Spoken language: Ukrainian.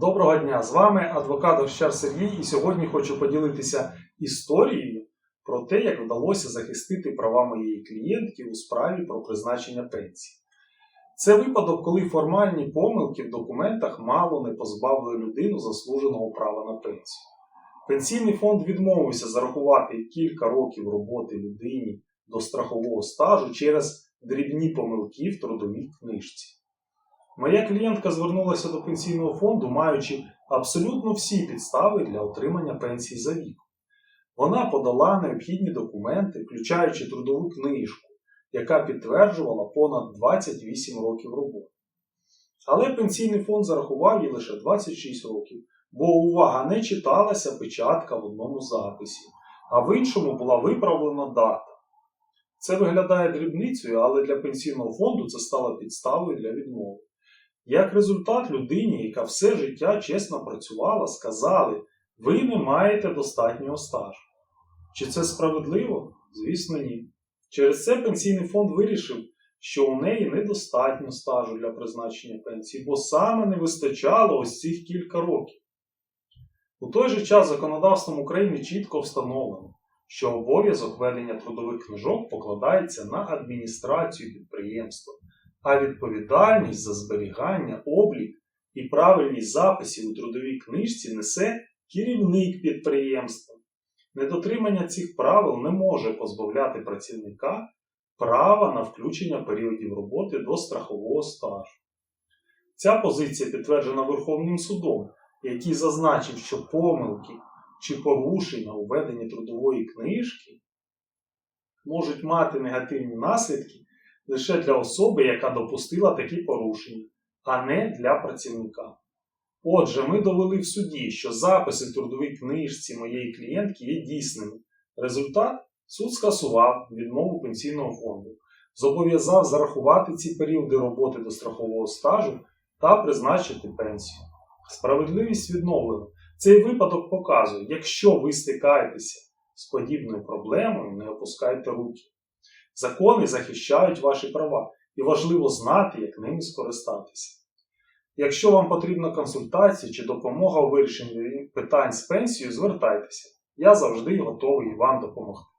Доброго дня! З вами адвокат Овщар Сергій, і сьогодні хочу поділитися історією про те, як вдалося захистити права моєї клієнтки у справі про призначення пенсії. Це випадок, коли формальні помилки в документах мало не позбавили людину заслуженого права на пенсію. Пенсійний фонд відмовився зарахувати кілька років роботи людині до страхового стажу через дрібні помилки в трудовій книжці. Моя клієнтка звернулася до пенсійного фонду, маючи абсолютно всі підстави для отримання пенсії за віком. Вона подала необхідні документи, включаючи трудову книжку, яка підтверджувала понад 28 років роботи. Але пенсійний фонд зарахував їй лише 26 років, бо увага не читалася печатка в одному записі, а в іншому була виправлена дата. Це виглядає дрібницею, але для пенсійного фонду це стало підставою для відмови. Як результат, людині, яка все життя чесно працювала, сказали, ви не маєте достатнього стажу. Чи це справедливо? Звісно, ні. Через це пенсійний фонд вирішив, що у неї недостатньо стажу для призначення пенсії, бо саме не вистачало ось цих кілька років. У той же час законодавством України чітко встановлено, що обов'язок ведення трудових книжок покладається на адміністрацію підприємства а відповідальність за зберігання, облік і правильність записів у трудовій книжці несе керівник підприємства. Недотримання цих правил не може позбавляти працівника права на включення періодів роботи до страхового стажу. Ця позиція підтверджена Верховним судом, який зазначив, що помилки чи порушення у веденні трудової книжки можуть мати негативні наслідки лише для особи, яка допустила такі порушення, а не для працівника. Отже, ми довели в суді, що записи в трудовій книжці моєї клієнтки є дійсними. Результат суд скасував відмову пенсійного фонду, зобов'язав зарахувати ці періоди роботи до страхового стажу та призначити пенсію. Справедливість відновлена. Цей випадок показує, якщо ви стикаєтеся з подібною проблемою, не опускайте руки. Закони захищають ваші права, і важливо знати, як ними скористатися. Якщо вам потрібна консультація чи допомога у вирішенні питань з пенсією, звертайтеся. Я завжди готовий вам допомогти.